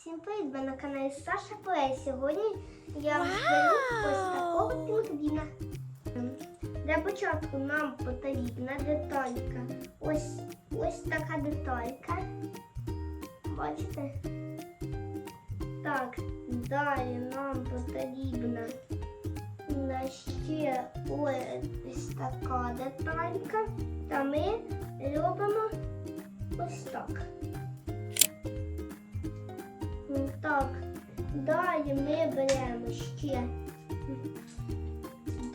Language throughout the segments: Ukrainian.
Всім привіт, ви на каналі Саша Плей. Сьогодні я зберу ось такого пінгвіна. Для початку нам потрібна деталька. Ось ось така деталька. Бачите? Так, далі нам потрібна ще ось така деталька. Та ми робимо ось. Так, далі ми беремо ще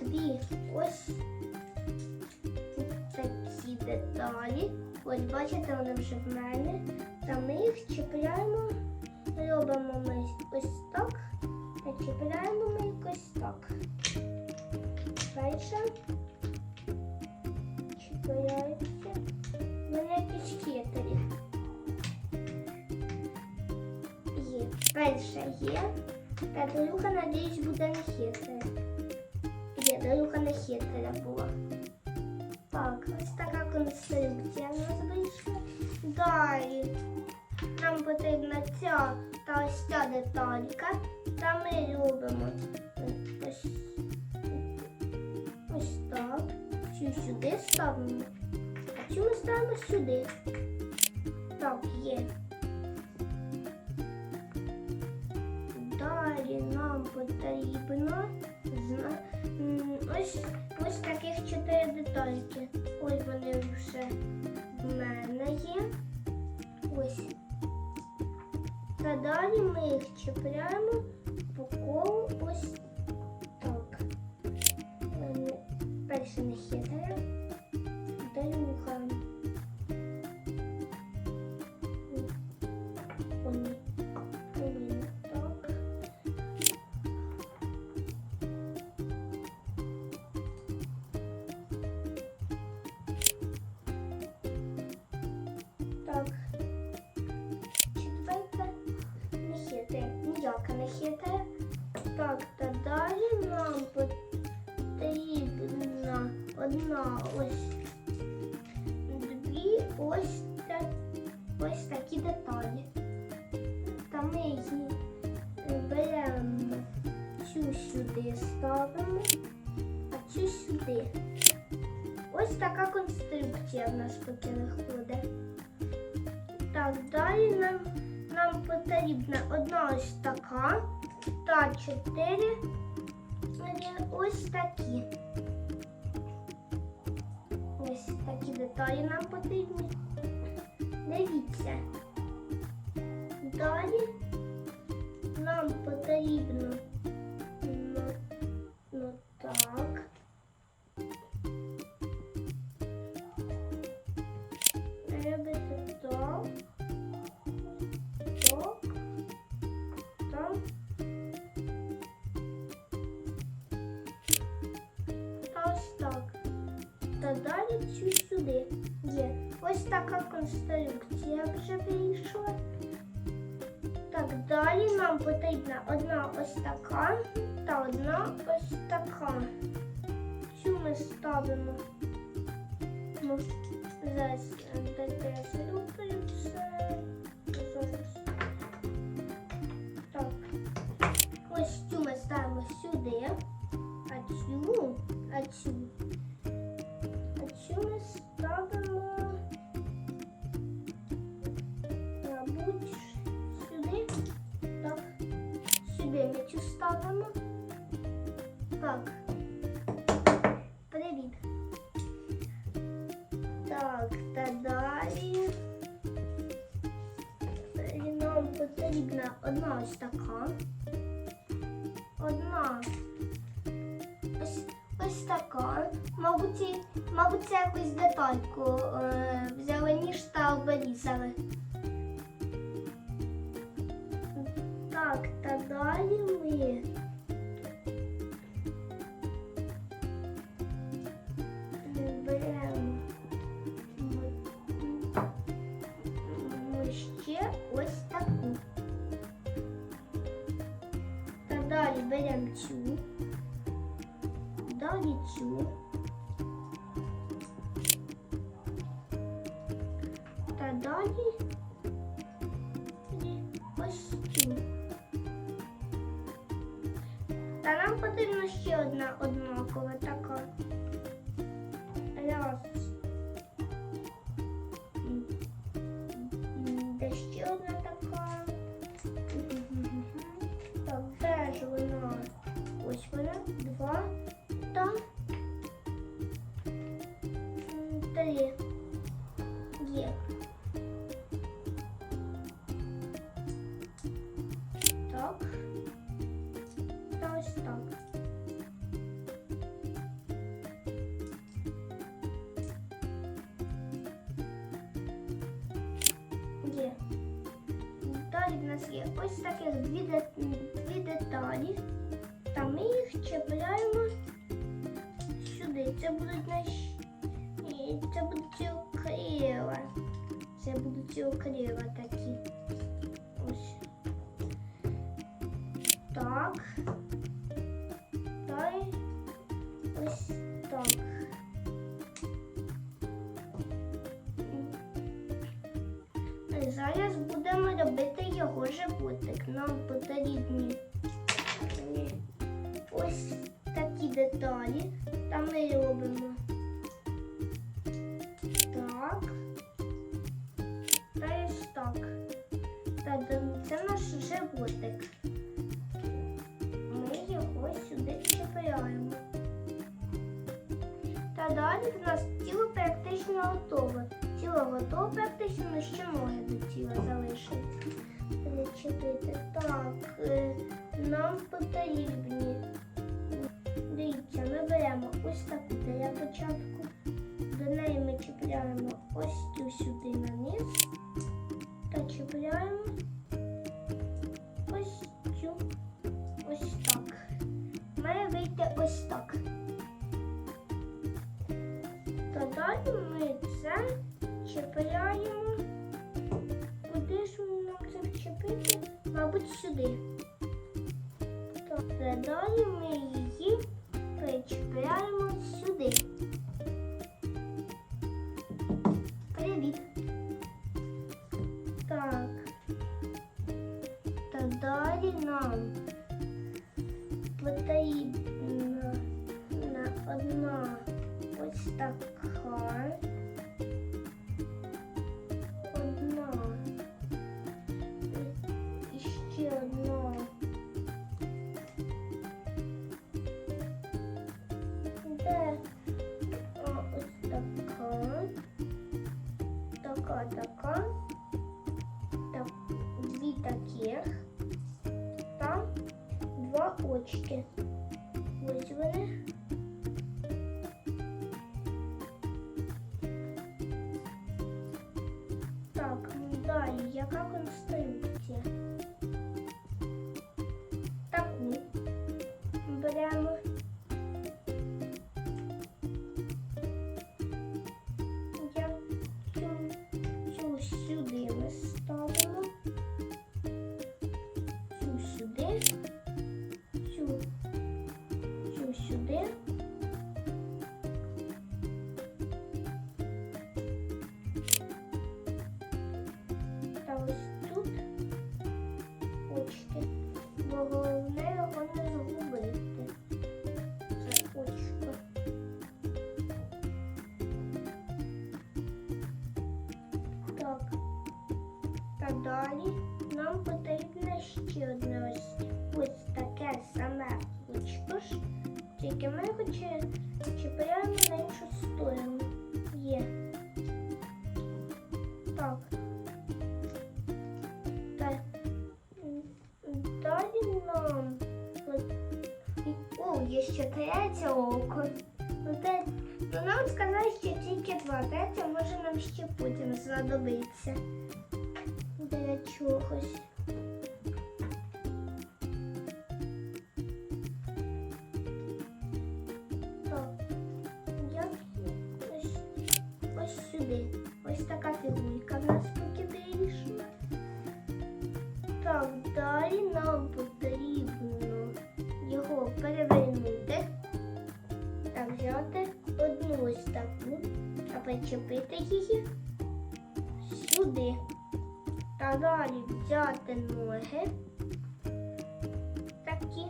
дві ось такі деталі. Ось бачите, вони вже в мене. Та ми їх чіпляємо, робимо ми ось так, а чіпляємо ми їх ось так. Перше чіпляється. В мене якісь хитрі. Перша є. Та друга, надіюсь, буде не хитра. Є, друга не хитра була. Так, ось така конструкція в нас вийшла. Далі нам потрібна ця та ось ця деталька. Та ми робимо ось, ось так. Цю сюди ставимо. А ми ставимо сюди. Так, є. Нам потрібно ось, ось таких чотири детальки. Ось вони вже в мене є. Ось. Та далі ми їх чіпляємо по колу ось ось дві ось, та, ось такі деталі. Та ми її беремо цю сюди ставимо, а цю сюди. Ось така конструкція в нас поки виходить. Так, далі нам, нам потрібна одна ось така та чотири е, ось такі. Ось такі деталі нам потрібні. Дивіться. Далі нам потрібно Та далі цю сюди є. Ось така конструкція вже вийшла. Так, далі нам потрібна одна ось така та одна ось така. Цю ми ставимо. Ну, зараз дайте я. Зараз. Так. Ось цю ми ставимо сюди, а цю, а цю, а цю ми ставимо, мабуть, сюди. Так, сюди ми цю ставимо. Так. Привіт. Так, та далі. Далі Нам потрібна одна ось така. Одна ось, ось Така. Мабуть, мабуть, це якусь детальку е, взяли ніж та обрізали. Так, та далі ми. Беремо ось таку. Та далі беремо цю, цю. Та далі ось цю. Та нам потрібна ще одна однакова така. Раз. М, ще одна ось таких дві, дві деталі. Та ми їх чіпляємо сюди. Це будуть наші. Це будуть ці. Це будуть ці такі. Ось. Так. Та ось робити його животик. Нам потрібні ось такі деталі. Та ми робимо так. Та ось так. Та це наш животик. Ми його сюди чіпляємо. Та далі в нас тіло практично готове. Тіло готове практично, ще ноги до тіла залишаться. Причепити. Так, е, нам потрібні. Дивіться, ми беремо ось таку для початку. До неї ми чіпляємо ось цю сюди на низ. Та чіпляємо ось ось так. Має вийти ось так. Та далі ми це чіпляємо. Куди ж нам це вчепити? Мабуть, сюди. Тобто далі ми її причіпляємо сюди. Привіт. Так. Та далі нам потрібна на одна ось така. Очки. Вони. Тільки ми його чіпляємо на іншу сторону. Є. Так. Та, м, далі нам. О, є ще третє око. Ну, ну, нам сказали, що тільки два. Третє може нам ще потім знадобиться. Для чогось. причепити її сюди. Та далі взяти ноги такі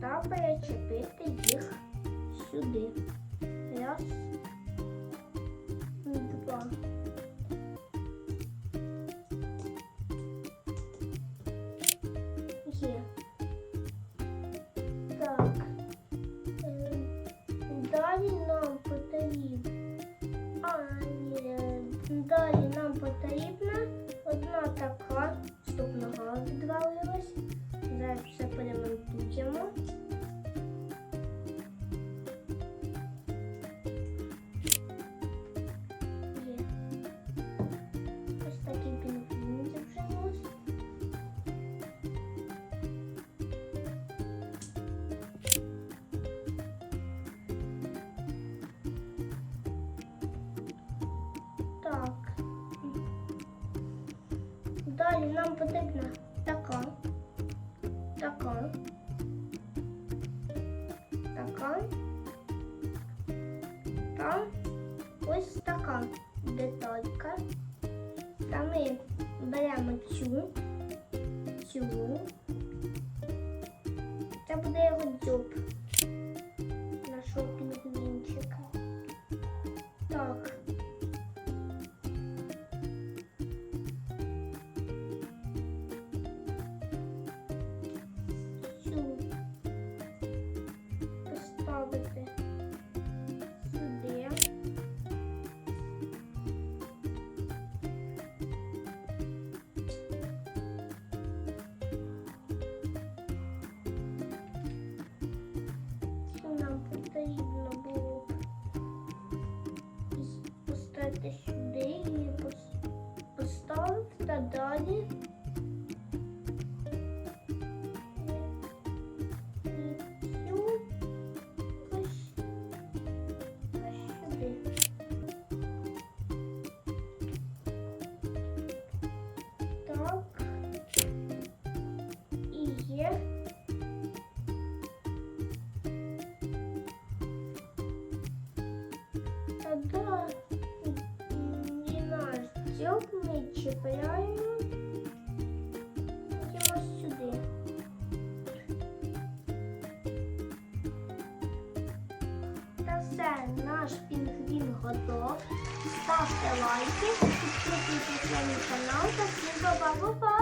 та перечепити їх сюди. Раз, два. Ні. Далі нам потрібна така, така, така та ось така деталька. Та ми беремо цю, цю. Це буде його дзьоб Тогда і наш дзьоб ми чіпляємо його сюди. Та все, наш пінгвін готов. Ставте лайки, підписуйтесь на мій канал та всім па-па-па-па.